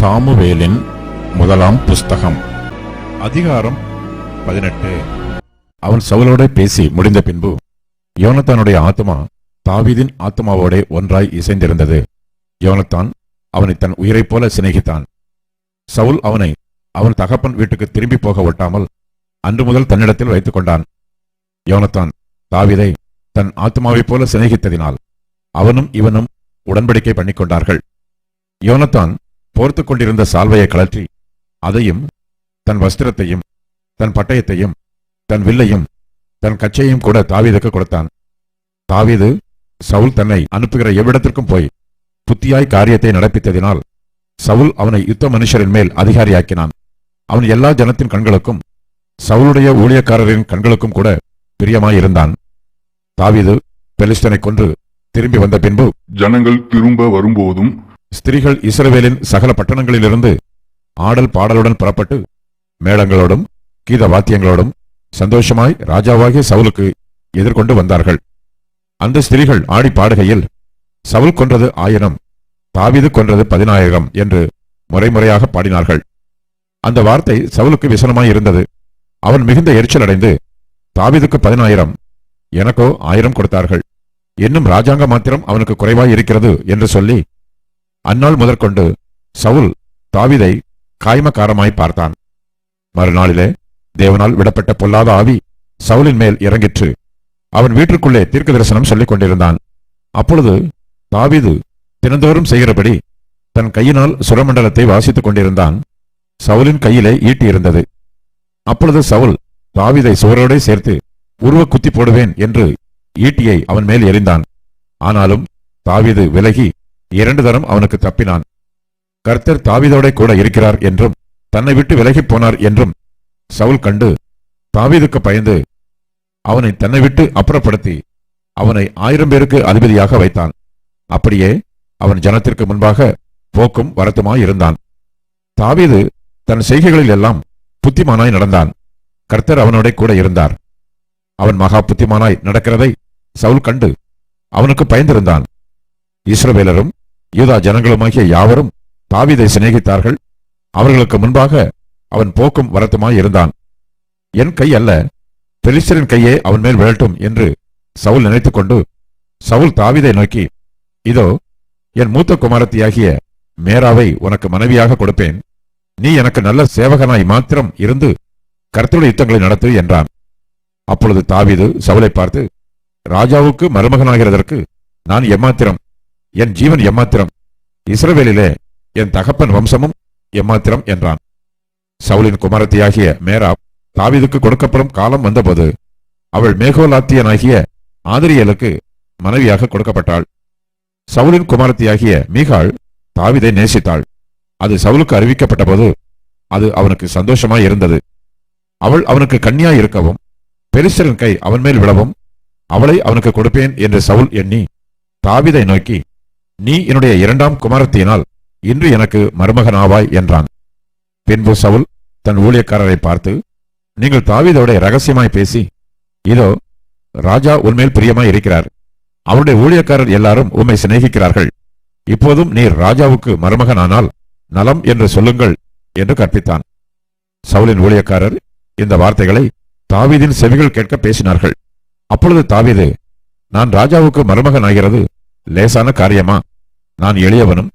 சாமுவேலின் முதலாம் புஸ்தகம் அதிகாரம் பதினெட்டு. அவன் சவுலோட பேசி முடிந்த பின்பு யோனத்தானுடைய ஆத்மா தாவீதின் ஆத்மாவோட ஒன்றாய் இசைந்திருந்தது. யோனத்தான் அவனை தன் உயிரைப் போல சிநேகித்தான். சவுல் அவனை அவன் தகப்பன் வீட்டுக்கு திரும்பி போக ஒட்டாமல் அன்று முதல் தன்னிடத்தில் வைத்துக் கொண்டான் யோனத்தான் தாவிதை தன் ஆத்மாவைப் போல சிநேகித்ததினால் அவனும் இவனும் உடன்படிக்கை பண்ணிக்கொண்டார்கள். யோனத்தான் போர்த்துக் கொண்டிருந்த சால்வையை கழற்றி அதையும் தன் வஸ்திரத்தையும் தன் பட்டயத்தையும் தன் வில்லையும் தன் கச்சையும் கூட தாவீதுக்கு கொடுத்தான். தாவீது சவுல் தன்னை அனுப்புகிற எவ்விடத்திற்கும் போய் புத்தியாய் காரியத்தை நடப்பித்ததினால் சவுல் அவனை யுத்த மனுஷரின் மேல் அதிகாரியாக்கினான். அவன் எல்லா ஜனத்தின் கண்களுக்கும் சவுலுடைய ஊழியக்காரரின் கண்களுக்கும் கூட பிரியமாயிருந்தான். தாவீது பெலிஸ்தனை கொன்று திரும்பி வந்த பின்பு ஜனங்கள் திரும்ப வரும்போதும் ஸ்திரீகள் இஸ்ரவேலின் சகல பட்டணங்களிலிருந்து ஆடல் பாடலுடன் புறப்பட்டு மேளங்களோடும் கீத வாத்தியங்களோடும் சந்தோஷமாய் ராஜாவாகிய சவுலுக்கு எதிர்கொண்டு வந்தார்கள். அந்த ஸ்திரீகள் ஆடி பாடுகையில் சவுல் கொன்றது ஆயிரம் தாவீது கொன்றது பதினாயிரம் என்று முறைமுறையாக பாடினார்கள். அந்த வார்த்தை சவுலுக்கு விசனமாய் இருந்தது. அவன் மிகுந்த எரிச்சல் அடைந்து தாவீதுக்கு பதினாயிரம் எனக்கோ ஆயிரம் கொடுத்தார்கள். இன்னும் ராஜாங்க மாத்திரம் அவனுக்கு குறைவாய் இருக்கிறது என்று சொல்லி அந்நாள் முதற்கொண்டு சவுல் தாவீதை காய்மக்காரமாய் பார்த்தான். மறுநாளிலே தேவனால் விடப்பட்ட பொல்லாத ஆவி சவுலின் மேல் இறங்கிற்று. அவன் வீட்டிற்குள்ளே தீர்க்க தரிசனம் சொல்லிக் கொண்டிருந்தான் அப்பொழுது தாவீது தினந்தோறும் செய்கிறபடி தன் கையினால் சுரமண்டலத்தை வாசித்துக் கொண்டிருந்தான். சவுலின் கையிலே ஈட்டி இருந்தது. அப்பொழுது சவுல் தாவீதை சுவரோடே சேர்த்து உருவ குத்தி போடுவேன் என்று ஈட்டியை அவன் மேல் எறிந்தான். ஆனாலும் தாவீது விலகி இரண்டு தரம் அவனுக்கு தப்பினான். கர்த்தர் தாவிதோட கூட இருக்கிறார் என்றும் தன்னை விட்டு விலகிப் போனார் என்றும் சவுல் கண்டு தாவீதுக்கு பயந்து அவனை தன்னை விட்டு அப்புறப்படுத்தி அவனை ஆயிரம் பேருக்கு அதிபதியாக வைத்தான். அப்படியே அவன் ஜனத்திற்கு முன்பாக போக்கும் வரத்துமாய் தாவீது தன் செய்கைகளில் எல்லாம் புத்திமானாய் நடந்தான். கர்த்தர் அவனோட கூட இருந்தார். அவன் மகா புத்திமானாய் நடக்கிறதை சவுல் கண்டு அவனுக்கு பயந்திருந்தான். இஸ்ரவேலரும் யூதா ஜனங்களுமாகிய யாவரும் தாவீதை சிநேகித்தார்கள். அவர்களுக்கு முன்பாக அவன் போக்கும் வரத்துமாய் இருந்தான். என் கை அல்ல பெலிஸ்தரின் கையே அவன் மேல் விழட்டும் என்று சவுல் நினைத்துக்கொண்டு சவுல் தாவீதை நோக்கி இதோ என் மூத்த குமாரத்தியாகிய மேராவை உனக்கு மனைவியாக கொடுப்பேன். நீ எனக்கு நல்ல சேவகனாய் மாத்திரம் இருந்து கர்த்தருடைய யுத்தங்களை நடத்து என்றான். அப்பொழுது தாவிது சவுலை பார்த்து ராஜாவுக்கு மருமகனாகிறதற்கு நான் எம்மாத்திரம் என் ஜீவன் எம்மாத்திரம் இஸ்ரவேலிலே என் தகப்பன் வம்சமும் எம்மாத்திரம் என்றான். சவுலின் குமாரத்தியாகிய மேரா தாவிதுக்கு கொடுக்கப்படும் காலம் வந்தபோது அவள் மேகோலாத்தியனாகிய ஆதிரியலுக்கு மனைவியாக கொடுக்கப்பட்டாள். சவுலின் குமாரத்தியாகிய மீகாள் தாவிதை நேசித்தாள். அது சவுலுக்கு அறிவிக்கப்பட்டபோது அது அவனுக்கு சந்தோஷமாய் இருந்தது. அவள் அவனுக்கு கன்னியாய் இருக்கவும் பெலிஸ்தரின் கை அவன் மேல் விழவும் அவளை அவனுக்கு கொடுப்பேன் என்று சவுல் எண்ணி தாவிதை நோக்கி நீ என்னுடைய இரண்டாம் குமாரத்தியினால் இன்று எனக்கு மருமகனாவாய் என்றான். பின்பு சவுல் தன் ஊழியக்காரரை பார்த்து நீங்கள் தாவிதோட ரகசியமாய் பேசி இதோ ராஜா உன்மேல் பிரியமாய் இருக்கிறார். அவருடைய ஊழியக்காரர் எல்லாரும் உம்மை சிநேகிக்கிறார்கள். இப்போதும் நீர் ராஜாவுக்கு மருமகனானால் நலம் என்று சொல்லுங்கள் என்று கற்பித்தான். சவுலின் ஊழியக்காரர் இந்த வார்த்தைகளை தாவீதின் செவிகள் கேட்க பேசினார்கள். அப்பொழுது தாவீது நான் ராஜாவுக்கு மருமகனாகிறது லேசான காரியமா? நான் எளியவனும்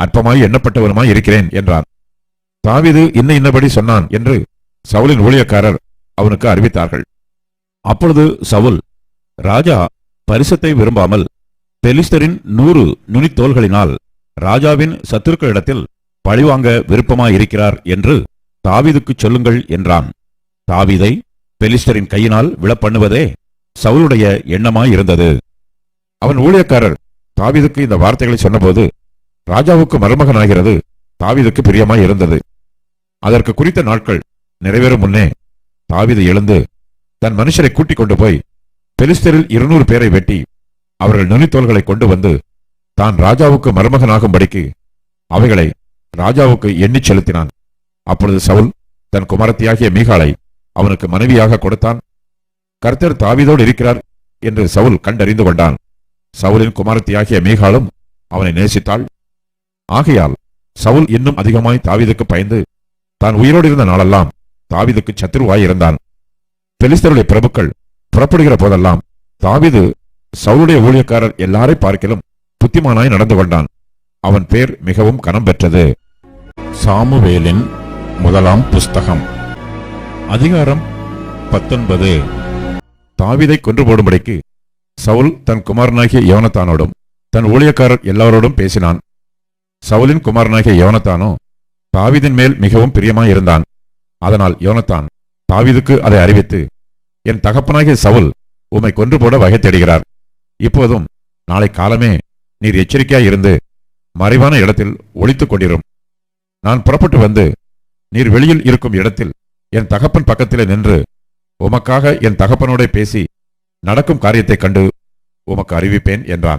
அற்பமாய் எண்ணப்பட்டவனுமாய் இருக்கிறேன் என்றான். தாவீது இன்ன இன்னபடி சொன்னான் என்று சவுலின் ஊழியக்காரர் அவனுக்கு அறிவித்தார்கள். அப்பொழுது சவுல் ராஜா பரிசத்தை விரும்பாமல் பெலிஸ்தரின் நூறு நுனித்தோள்களினால் ராஜாவின் சத்துருக்களிடத்தில் பழிவாங்க விருப்பமாயிருக்கிறார் என்று தாவீதுக்குச் சொல்லுங்கள் என்றான். தாவீதை பெலிஸ்தரின் கையினால் விழப்பண்ணுவதே சவுளுடைய எண்ணமாயிருந்தது. அவன் ஊழியக்காரர் தாவீதுக்கு இந்த வார்த்தைகளை சொன்னபோது ராஜாவுக்கு மருமகனாகிறது தாவீதுக்கு பிரியமாய் இருந்தது அதற்கு குறித்த நாட்கள் நிறைவேறும் முன்னே தாவீது எழுந்து தன் மனுஷரை கூட்டிக் கொண்டு போய் பெலிஸ்தரில் இருநூறு பேரை வெட்டி அவர்கள் நுனித்தோள்களை கொண்டு வந்து தான் ராஜாவுக்கு மருமகனாகும்படிக்கு அவைகளை ராஜாவுக்கு எண்ணிச் செலுத்தினான். அப்பொழுது சவுல் தன் குமாரத்தியாகிய மீகாலை அவனுக்கு மனைவியாக கொடுத்தான். கர்த்தர் தாவீதோடு இருக்கிறார் என்று சவுல் கண்டறிந்து கொண்டான். சவுலின் குமாரத்தியாகிய மீகாலும் அவனை நேசித்தாள். ஆகையால் சவுல் இன்னும் அதிகமாய் தாவிதுக்கு பயந்து தான் உயிரோடு இருந்த நாளெல்லாம் தாவீதுக்கு சத்துருவாய் இருந்தான். பெலிஸ்தருடைய பிரபுக்கள் புறப்படுகிற போதெல்லாம் தாவிது சவுளுடைய ஊழியக்காரர் எல்லாரை பார்க்கிலும் புத்திமானாய் நடந்து கொண்டான். அவன் பேர் மிகவும் கனம் பெற்றது. சாமுவேலின் முதலாம் புஸ்தகம் அதிகாரம் பத்தொன்பது. தாவிதை கொன்று போடும்படிக்கு சவுல் தன் குமாரனாகிய யோனத்தானோடும் தன் ஊழியக்காரர் எல்லாரோடும் பேசினான். சவுலின் குமாரனாகிய யோனத்தானோ தாவீதின் மேல் மிகவும் பிரியமாயிருந்தான் அதனால் யோனத்தான் தாவீதுக்கு அதை அறிவித்து என் தகப்பனாகிய சவுல் உம்மை கொன்று போட வகை தேடுகிறார் இப்போதும் நாளை காலமே நீர் எச்சரிக்கையாய் இருந்து மறைவான இடத்தில் ஒளித்துக் கொண்டிரும். நான் புறப்பட்டு வந்து நீர் வெளியில் இருக்கும் இடத்தில் என் தகப்பன் பக்கத்திலே நின்று உமக்காக என் தகப்பனோட பேசி நடக்கும் காரியத்தைக் கண்டு உமக்கு அறிவிப்பேன் என்றான்.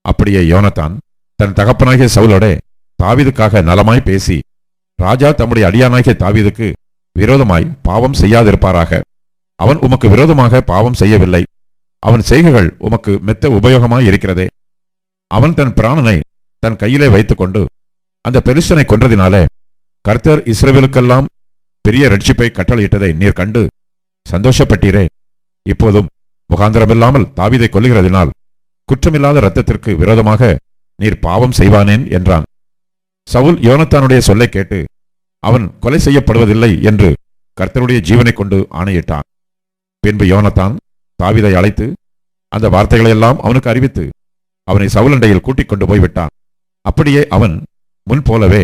அப்படியே யோனத்தான் தன் தகப்பனாகிய சவுலோட தாவீதுக்காக நலமாய் பேசி ராஜா தம்முடைய அடியானாகிய தாவீதுக்கு விரோதமாய் பாவம் செய்யாதிருப்பாராக. அவன் உமக்கு விரோதமாக பாவம் செய்யவில்லை. அவன் செய்கைகள் உமக்கு மெத்த உபயோகமாய் இருக்கிறதே அவன் தன் பிராணனை தன் கையிலே வைத்துக்கொண்டு அந்த பெருசனை கொன்றதினாலே கர்த்தர் இஸ்ரேவிலுக்கெல்லாம் பெரிய ரட்சிப்பை கட்டளையிட்டதை நீர் கண்டு சந்தோஷப்பட்டீரே. இப்போதும் முகாந்திரமில்லாமல் தாவிதை கொல்லுகிறதினால் குற்றமில்லாத இரத்தத்திற்கு விரோதமாக நீர் பாவம் செய்வானேன் என்றான். சவுல் யோனத்தானுடைய சொல்லைக் கேட்டு அவன் கொலை செய்யப்படுவதில்லை என்று கர்த்தருடைய ஜீவனை கொண்டு ஆணையிட்டான். பின்பு யோனத்தான் தாவிதை அழைத்து அந்த வார்த்தைகளையெல்லாம் அவனுக்கு அறிவித்து அவனை சவுலண்டையில் கூட்டிக் கொண்டு போய்விட்டான். அப்படியே அவன் முன் போலவே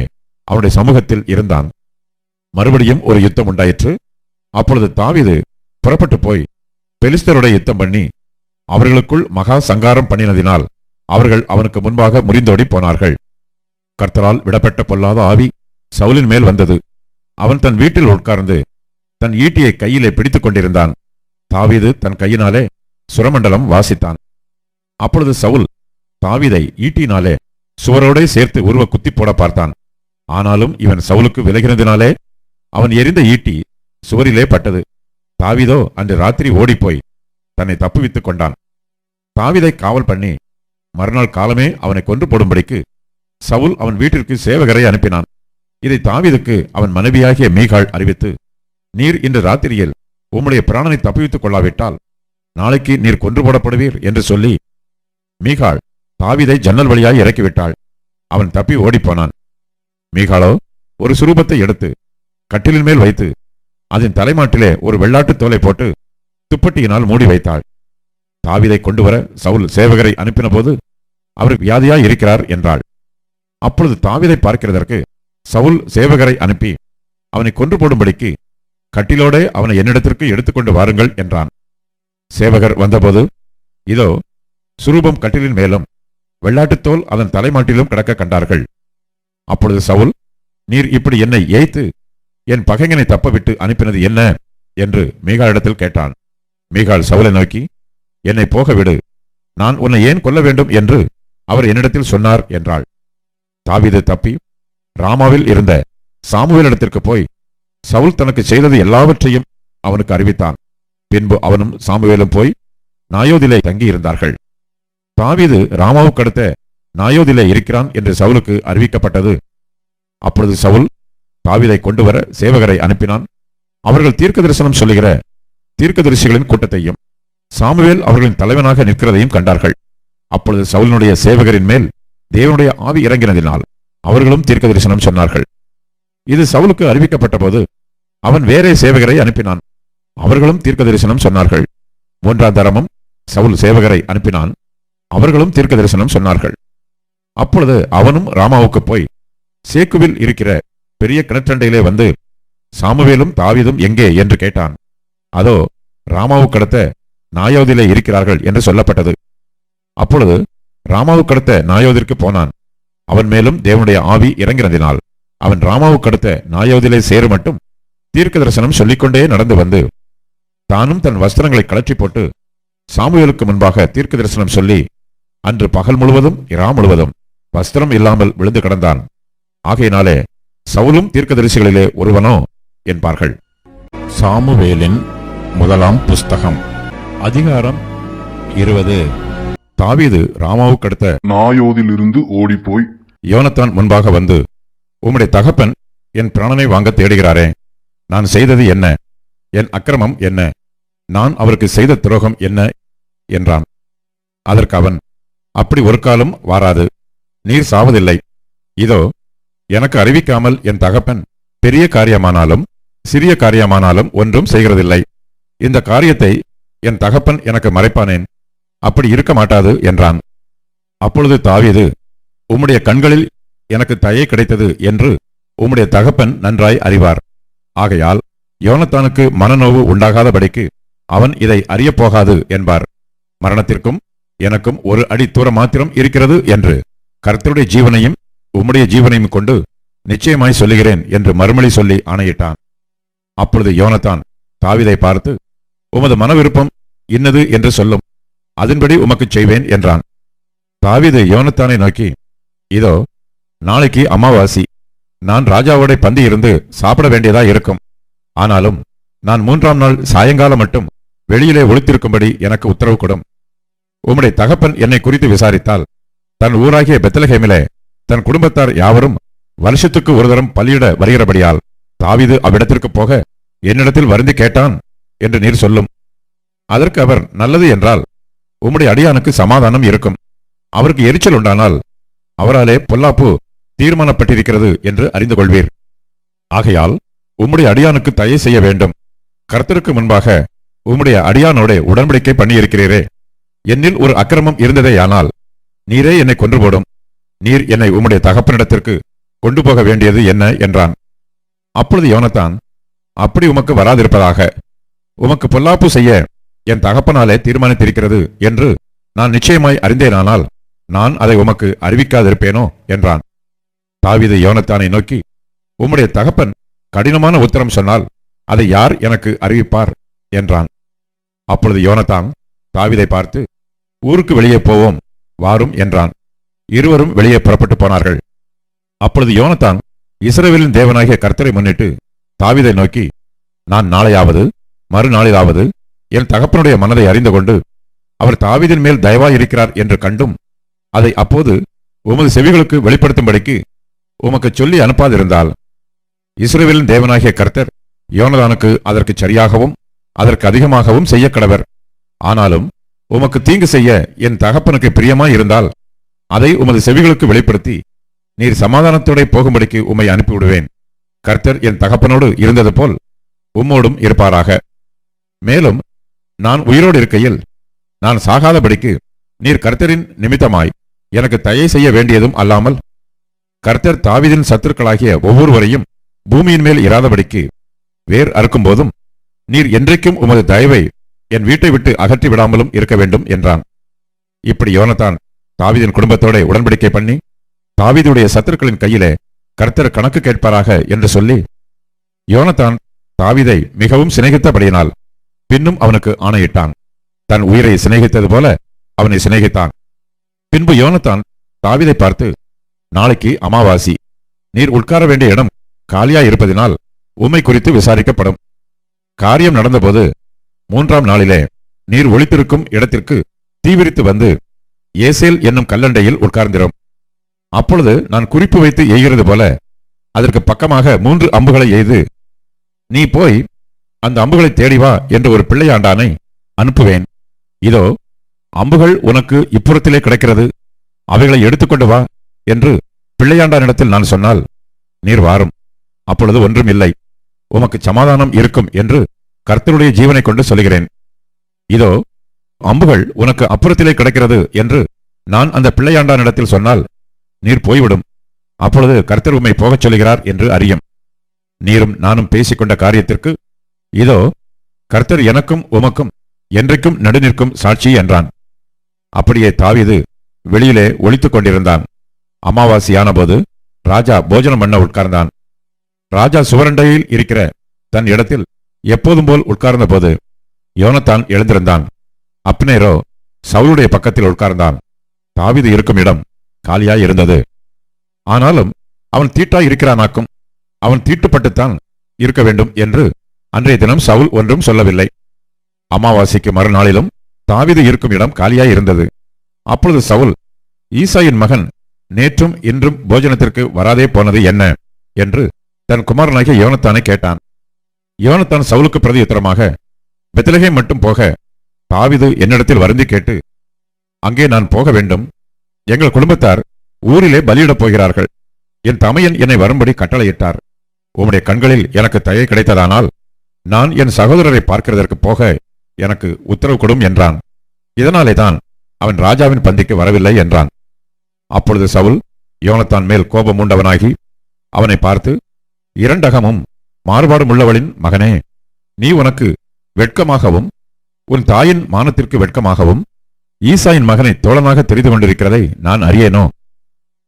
அவனுடைய சமூகத்தில் இருந்தான். மறுபடியும் ஒரு யுத்தம் உண்டாயிற்று. அப்பொழுது தாவிது புறப்பட்டு போய் பெலிஸ்தருடைய யுத்தம் பண்ணி அவர்களுக்குள் மகா சங்காரம் பண்ணினதினால் அவர்கள் அவனுக்கு முன்பாக முறிந்தோடி போனார்கள். கர்த்தரால் விடப்பட்ட பொல்லாத ஆவி சவுலின் மேல் வந்தது. அவன் தன் வீட்டில் உட்கார்ந்து தன் ஈட்டியை கையிலே பிடித்துக் கொண்டிருந்தான். தாவீது தன் கையினாலே சுரமண்டலம் வாசித்தான். அப்பொழுது சவுல் தாவீதை ஈட்டினாலே சுவரோடே சேர்த்து உருவ குத்தி போட பார்த்தான். ஆனாலும் இவன் சவுலுக்கு விலகினதினாலே அவன் எரிந்த ஈட்டி சுவரிலே பட்டது. தாவிதோ அன்று ராத்திரி ஓடிப்போய் தன்னை தப்புவித்துக் கொண்டான். தாவிதை காவல் பண்ணி மறுநாள் காலமே அவனை கொன்று போடும்படிக்கு சவுல் அவன் வீட்டிற்கு சேவகரை அனுப்பினான். இதை தாவிதுக்கு அவன் மனைவியாகிய மீகாள் அறிவித்து நீர் இன்று ராத்திரியில் உம்முடைய பிராணனை தப்புவித்துக் கொள்ளாவிட்டால் நாளைக்கு நீர் கொன்று போடப்படுவீர் என்று சொல்லி மீகாள் தாவீதை ஜன்னல் வழியாய் இறக்கிவிட்டாள். அவன் தப்பி ஓடிப்போனான். மீகாளோ ஒரு சுரூபத்தை எடுத்து கட்டிலின் மேல் வைத்து அதன் தலைமாட்டிலே ஒரு வெள்ளாட்டு தோலை போட்டு துப்பட்டியினால் மூடி வைத்தாள். தாவீதை கொண்டு வர சவுல் சேவகரை அனுப்பினபோது அவர் வியாதியாய் இருக்கிறார் என்றாள். அப்பொழுது தாவிதை பார்க்கிறதற்கு சவுல் சேவகரை அனுப்பி அவனை கொன்று போடும்படிக்கு கட்டிலோடே அவனை என்னிடத்திற்கு எடுத்துக்கொண்டு வாருங்கள் என்றான். சேவகர் வந்தபோது இதோ சுரூபம் கட்டிலின் மேலும் வெள்ளாட்டுத்தோல் அதன் தலைமாட்டிலும் கிடக்க கண்டார்கள். அப்பொழுது சவுல் நீர் இப்படி என்னை ஏய்த்து என் பகைஞனை தப்பவிட்டு அனுப்பினது என்ன? என்று மீகாளிடத்தில் கேட்டான். மீகால் சவுலை நோக்கி என்னை போக விடு. நான் உன்னை ஏன் கொல்ல வேண்டும்? என்று அவர் என்னிடத்தில் சொன்னார் என்றாள். தாவிது தப்பி ராமாவில் இருந்த சாமுவேலிடத்திற்கு போய் சவுல் தனக்கு செய்தது எல்லாவற்றையும் அவனுக்கு அறிவித்தான். பின்பு அவனும் சாமுவேலும் போய் நாயோதிலே தங்கியிருந்தார்கள். தாவிது ராமாவுக்கு அடுத்த நாயோதிலே இருக்கிறான் என்று சவுலுக்கு அறிவிக்கப்பட்டது. அப்பொழுது சவுல் தாவிதை கொண்டு வர சேவகரை அனுப்பினான். அவர்கள் தீர்க்க தரிசனம் சொல்லுகிற தீர்க்கதரிசிகளின் கூட்டத்தையும் சாமுவேல் அவர்களின் தலைவனாக நிற்கிறதையும் கண்டார்கள். அப்பொழுது சவுலினுடைய சேவகரின் மேல் தேவனுடைய ஆவி இறங்கினதினால் அவர்களும் தீர்க்க தரிசனம் சொன்னார்கள். இது சவுலுக்கு அறிவிக்கப்பட்ட போது அவன் வேறே சேவகரை அனுப்பினான். அவர்களும் தீர்க்க தரிசனம் சொன்னார்கள். மூன்றாம் தரமும் சவுல் சேவகரை அனுப்பினான். அவர்களும் தீர்க்க தரிசனம் சொன்னார்கள். அப்பொழுது அவனும் ராமாவுக்கு போய் சேக்குவில் இருக்கிற பெரிய கிணற்றண்டையிலே வந்து சாமுவேலும் தாவிதும் எங்கே? என்று கேட்டான். அதோ ராமாவுக்கடுத்த நாயோதிலே இருக்கிறார்கள் என்று சொல்லப்பட்டது. அப்பொழுது ராமாவுக்கடுத்த நாயோதிற்கு போனான். அவன் மேலும் தேவனுடைய ஆவி இறங்கினதினால் அவன் ராமாவுக்கடுத்த நாயோதிலே சேரும் மட்டும் தீர்க்க தரிசனம் சொல்லிக்கொண்டே நடந்து வந்து தானும் தன் வஸ்திரங்களை கழற்றி போட்டு சாமுவேலுக்கு முன்பாக தீர்க்க தரிசனம் சொல்லி அன்று பகல் முழுவதும் இரா முழுவதும் வஸ்திரம் இல்லாமல் விழுந்து கிடந்தான். ஆகையினாலே சவுலும் தீர்க்கதரிசிகளிலே ஒருவனோ என்பார்கள். சாமுவேலின் முதலாம் புஸ்தகம் அதிகாரம் இருபது. தாவீது ராமாவுக்கு அடுத்த நாயோதிலிருந்து ஓடிப்போய் யோனத்தான் முன்பாக வந்து உம்முடைய தகப்பன் என் பிராணனை வாங்க தேடுகிறாரே நான் செய்தது என்ன? என் அக்கிரமம் என்ன? நான் அவருக்கு செய்த துரோகம் என்ன? என்றான். அதற்கு அவன் அப்படி ஒரு காலம் வாராது. நீர் சாவதில்லை. இதோ எனக்கு அறிவிக்காமல் என் தகப்பன் பெரிய காரியமானாலும் சிறிய காரியமானாலும் ஒன்றும் செய்கிறதில்லை. இந்த காரியத்தை என் தகப்பன் எனக்கு மறைப்பானேன். அப்படி இருக்க மாட்டாது என்றான். அப்பொழுது தாவியது உம்முடைய கண்களில் எனக்கு தயை கிடைத்தது என்று உம்முடைய தகப்பன் நன்றாய் அறிவார். ஆகையால் யோனத்தானுக்கு மனநோவு உண்டாகாதபடிக்கு அவன் இதை அறியப் போகாது என்பார். மரணத்திற்கும் எனக்கும் ஒரு அடி தூரம் மாத்திரம் இருக்கிறது என்று கர்த்தருடைய ஜீவனையும் உம்முடைய ஜீவனையும் கொண்டு நிச்சயமாய் சொல்லுகிறேன் என்று மறுமொழி சொல்லி ஆணையிட்டான். அப்பொழுது யோனத்தான் தாவிதை பார்த்து உமது மன விருப்பம் இன்னது என்று சொல்லும். அதன்படி உமக்குச் செய்வேன் என்றான். தாவீது யோனத்தானை நோக்கி இதோ நாளைக்கு அமாவாசி. நான் ராஜாவோட பந்தி இருந்து சாப்பிட வேண்டியதா இருக்கும். ஆனாலும் நான் மூன்றாம் நாள் சாயங்காலம் மட்டும் வெளியிலே ஒளித்திருக்கும்படி எனக்கு உத்தரவு கொடும். உம்முடைய தகப்பன் என்னை குறித்து விசாரித்தால் தன் ஊராகிய பெத்தலகேமிலே தன் குடும்பத்தார் யாவரும் வருஷத்துக்கு ஒரு தரம் பலியிட வருகிறபடியால் தாவிது அவ்விடத்திற்கு போக என்னிடத்தில் வருந்தி கேட்டான் என்று நீர் சொல்லும். அதற்கு அவர் நல்லது என்றால் உம்முடைய அடியானுக்கு சமாதானம் இருக்கும். அவருக்கு எரிச்சல் உண்டானால் அவராலே பொல்லாப்பு தீர்மானப்பட்டிருக்கிறது என்று அறிந்து கொள்வீர் ஆகையால் உம்முடைய அடியானுக்கு தயை செய்ய வேண்டும். கர்த்தருக்கு முன்பாக உம்முடைய அடியானோட உடன்படிக்கை பண்ணியிருக்கிறீரே. என்னில் ஒரு அக்கிரமம் இருந்ததேயானால் நீரே என்னை கொன்று போடும் நீர் என்னை உம்முடைய தகப்பனிடத்திற்கு கொண்டு போக வேண்டியது என்ன என்றான். அப்பொழுது யோனத்தான் அப்படி உமக்கு வராதிருப்பதாக. உமக்கு பொல்லாப்பு செய்ய என் தகப்பனாலே தீர்மானித்திருக்கிறது என்று நான் நிச்சயமாய் அறிந்தேனானால் நான் அதை உமக்கு அறிவிக்காதிருப்பேனோ? என்றான். தாவித யோனத்தானை நோக்கி உம்முடைய தகப்பன் கடினமான உத்தரம் சொன்னால் அதை யார் எனக்கு அறிவிப்பார்? என்றான். அப்பொழுது யோனத்தான் தாவிதை பார்த்து ஊருக்கு வெளியே போவோம் வாரும் என்றான். இருவரும் வெளியே புறப்பட்டு போனார்கள். அப்பொழுது யோனத்தான் இஸ்ரேவேலின் தேவனாகிய கர்த்தரை முன்னிட்டு தாவிதை நோக்கி நான் நாளையாவது மறுநாளிலாவது என் தகப்பனுடைய மனதை அறிந்து கொண்டு அவர் தாவிதின் மேல் தயவாய் இருக்கிறார் என்று கண்டும் அதை அப்போது உமது செவிகளுக்கு வெளிப்படுத்தும்படிக்கு உமக்கு சொல்லி அனுப்பாதிருந்தால் இஸ்ரேவிலின் தேவனாகிய கர்த்தர் யோனதானுக்கு அதற்கு சரியாகவும் அதற்கு அதிகமாகவும் செய்ய கடவர் ஆனாலும் உமக்கு தீங்கு செய்ய என் தகப்பனுக்கு பிரியமாய் இருந்தால் அதை உமது செவிகளுக்கு வெளிப்படுத்தி நீர் சமாதானத்தோட போகும்படிக்கு உம்மை அனுப்பிவிடுவேன். கர்த்தர் என் தகப்பனோடு இருந்தது போல் உம்மோடும் இருப்பாராக. மேலும் நான் உயிரோடு இருக்கையில் நான் சாகாதபடிக்கு நீர் கர்த்தரின் நிமித்தமாய் எனக்கு தயை செய்ய வேண்டியதும் அல்லாமல் கர்த்தர் தாவிதின் சத்துருக்களாகிய ஒவ்வொருவரையும் பூமியின் மேல் இராதபடிக்கு வேர் அறுக்கும் போதும் நீர் என்றைக்கும் உமது தயவை என் வீட்டை விட்டு அகற்றி விடாமலும் இருக்க வேண்டும் என்றான். இப்படி யோனத்தான் தாவிதின் குடும்பத்தோட உடன்படிக்கை பண்ணி தாவிதுடைய சத்துருக்களின் கையிலே கர்த்தர் கணக்கு கேட்பாராக என்று சொல்லி யோனத்தான் தாவீதை மிகவும் சிநேகித்தபடியினால் பின்னும் அவனுக்கு ஆணையிட்டான். தன் உயிரை சிநேகித்தது போல அவனை சிநேகித்தான். பின்பு யோனத்தான் தாவீதை பார்த்து நாளைக்கு அமாவாசி. நீர் உட்கார வேண்டிய இடம் காலியா இருப்பதினால் உம்மை குறித்து விசாரிக்கப்படும். காரியம் நடந்தபோது மூன்றாம் நாளிலே நீர் ஒழித்திருக்கும் இடத்திற்கு தீவிரித்து வந்து ஏசேல் என்னும் கல்லண்டையில் உட்கார்ந்திரும். அப்பொழுது நான் குறிப்பு வைத்து எய்கிறது போல அதற்கு பக்கமாக மூன்று அம்புகளை எய்து நீ போய் அந்த அம்புகளை தேடி வா என்று ஒரு பிள்ளையாண்டானை அனுப்புவேன். இதோ அம்புகள் உனக்கு இப்புறத்திலே கிடைக்கிறது. அவைகளை எடுத்துக்கொண்டு வா. என்று பிள்ளையாண்டானிடத்தில் நான் சொன்னால் நீர் வாரும். அப்பொழுது ஒன்றும் இல்லை. உமக்கு சமாதானம் இருக்கும் என்று கர்த்தருடைய ஜீவனை கொண்டு சொல்கிறேன் இதோ அம்புகள் உனக்கு அப்புறத்திலே கிடைக்கிறது என்று நான் அந்த பிள்ளையாண்டானிடத்தில் சொன்னால் நீர் போய்விடும். அப்பொழுது கர்த்தர் உம்மை போகச் சொல்கிறார் என்று அறியும். நீரும் நானும் பேசிக்கொண்ட காரியத்திற்கு இதோ கர்த்தர் எனக்கும் உமக்கும் என்றைக்கும் நடுநிற்கும் சாட்சி என்றான். அப்படியே தாவிது வெளியிலே ஒளித்துக் கொண்டிருந்தான். அமாவாசையானபோது ராஜா போஜனம் பண்ண உட்கார்ந்தான். ராஜா சுவரண்டையில் இருக்கிற தன் இடத்தில் எப்போதும் போல் உட்கார்ந்த போது யோனத்தான் எழுந்திருந்தான். அப்னேரோ சவுலுடைய பக்கத்தில் உட்கார்ந்தான். தாவிது இருக்கும் இடம் காலியாய் இருந்தது. ஆனாலும் அவன் தீட்டாய் இருக்கிறானாக்கும் அவன் தீட்டுப்பட்டுத்தான் இருக்க வேண்டும் என்று அன்றைய தினம் சவுல் ஒன்றும் சொல்லவில்லை. அமாவாசைக்கு மறுநாளிலும் தாவிது இருக்கும் இடம் காலியாய் இருந்தது. அப்பொழுது சவுல் ஈசாயின் மகன் நேற்றும் இன்றும் போஜனத்திற்கு வராதே போனது என்ன? என்று தன் குமாரனாகிய யோனத்தானை கேட்டான். யோனத்தான் சவுலுக்கு பிரதியுத்தரமாக பெத்திலகை மட்டும் போக தாவிது என்னிடத்தில் வருந்தி கேட்டு அங்கே நான் போக வேண்டும். எங்கள் குடும்பத்தார் ஊரிலே பலியிடப் போகிறார்கள். என் தமையன் என்னை வரும்படி கட்டளையிட்டார். உம்முடைய கண்களில் எனக்கு தயை கிடைத்ததானால் நான் என் சகோதரரை பார்க்கிறதற்கு போக எனக்கு உத்தரவு கொடும் என்றான். இதனாலே தான் அவன் ராஜாவின் பந்திக்கு வரவில்லை என்றான். அப்பொழுது சவுல் யோனத்தான் மேல் கோபம் உண்டவனாகி அவனை பார்த்து இரண்டகமும் மாறுபாடும் உள்ளவளின் மகனே நீ உனக்கு வெட்கமாகவும் உன் தாயின் மானத்திற்கு வெட்கமாகவும் ஈசாயின் மகனை தோழனாக தெரிந்து கொண்டிருக்கிறதை நான் அறியேனோ?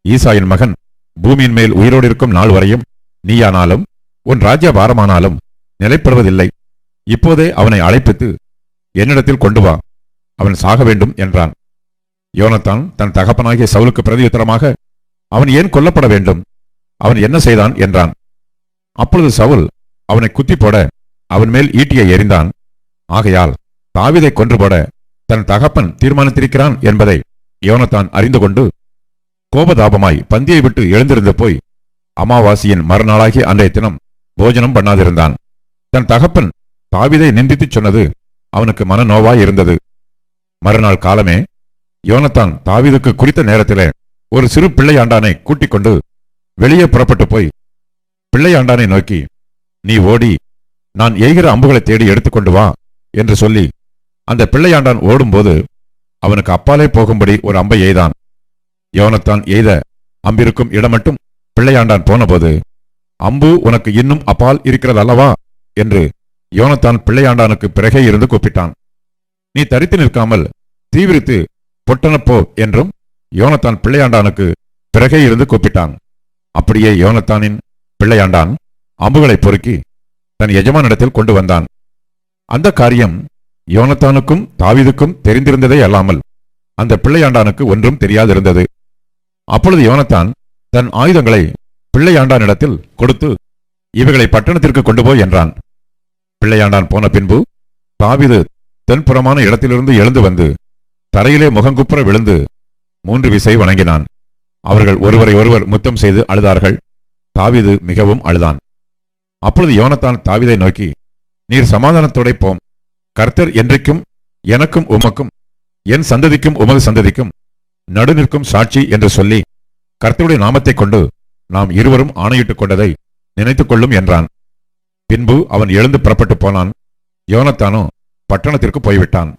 ஈசாயின் மகன் பூமியின் மேல் உயிரோடு இருக்கும் நாள் வரையும் நீயானாலும் உன் ராஜ்ய பாரமானாலும் நிலைப்படுவதில்லை. இப்போதே அவனை அழைப்பித்து என்னிடத்தில் கொண்டு வா அவன் சாக வேண்டும் என்றான். யோனத்தான் தன் தகப்பனாகிய சவுலுக்கு பிரதியுத்தரமாக அவன் ஏன் கொல்லப்பட வேண்டும்? அவன் என்ன செய்தான்? என்றான். அப்பொழுது சவுல் அவனை குத்தி போட அவன் மேல் ஈட்டியை எறிந்தான். ஆகையால் தாவிதை கொன்று போட தன் தகப்பன் தீர்மானித்திருக்கிறான் என்பதை யோனத்தான் அறிந்து கொண்டு கோபதாபமாய் பந்தியை விட்டு எழுந்திருந்து போய் அமாவாசையின் மறுநாளாகிய அன்றைய தினம் போஜனம் பண்ணாதிருந்தான். தன் தகப்பன் தாவிதை நிந்தித்துச் சொன்னது அவனுக்கு மனநோவாய் இருந்தது. மறுநாள் காலமே யோனத்தான் தாவீதுக்கு குறித்த நேரத்திலே ஒரு சிறு பிள்ளையாண்டானை கூட்டிக் கொண்டு வெளியே புறப்பட்டு போய் பிள்ளையாண்டானை நோக்கி நீ ஓடி நான் எய்கிற அம்புகளை தேடி எடுத்துக்கொண்டு வா என்று சொல்லி அந்த பிள்ளையாண்டான் ஓடும்போது அவனுக்கு அப்பாலே போகும்படி ஒரு அம்பை எய்தான். யோனத்தான் எய்த அம்பிருக்கும் இடம் மட்டும் பிள்ளையாண்டான் போனபோது அம்பு உனக்கு இன்னும் அப்பால் இருக்கிறது அல்லவா என்று யோனத்தான் பிள்ளையாண்டானுக்கு பிறகே இருந்து கூப்பிட்டான். நீ தரித்து நிற்காமல் தீவிரித்து பொட்டனப்போ என்றும் யோனத்தான் பிள்ளையாண்டானுக்கு பிறகே இருந்து கூப்பிட்டான். அப்படியே யோனத்தானின் பிள்ளையாண்டான் அம்புகளை பொறுக்கி தன் எஜமானிடத்தில் கொண்டு வந்தான். அந்த காரியம் யோனத்தானுக்கும் தாவிதுக்கும் தெரிந்திருந்ததே அல்லாமல் அந்த பிள்ளையாண்டானுக்கு ஒன்றும் தெரியாதிருந்தது. அப்பொழுது யோனத்தான் தன் ஆயுதங்களை பிள்ளையாண்டானிடத்தில் கொடுத்து இவைகளை பட்டணத்திற்கு கொண்டு போய் என்றான். பிள்ளையாண்டான் போன பின்பு தாவிது தென்புறமான இடத்திலிருந்து எழுந்து வந்து தரையிலே முகங்குப்புற விழுந்து மூன்று விசை வணங்கினான். அவர்கள் ஒருவரை ஒருவர் முத்தம் செய்து அழுதார்கள். தாவிது மிகவும் அழுதான். அப்பொழுது யோனத்தான் தாவிதை நோக்கி நீர் சமாதானத்தோடே போம் கர்த்தர் என்றைக்கும் எனக்கும் உமக்கும் என் சந்ததிக்கும் உமது சந்ததிக்கும் நடு நிற்கும் சாட்சி என்று சொல்லி கர்த்தருடைய நாமத்தைக் கொண்டு நாம் இருவரும் ஆணையிட்டுக் கொண்டதை நினைத்துக் கொள்ளும் என்றான். பின்பு அவன் எழுந்து புறப்பட்டு போனான். யோனத்தானோ பட்டணத்திற்கு போய்விட்டான்.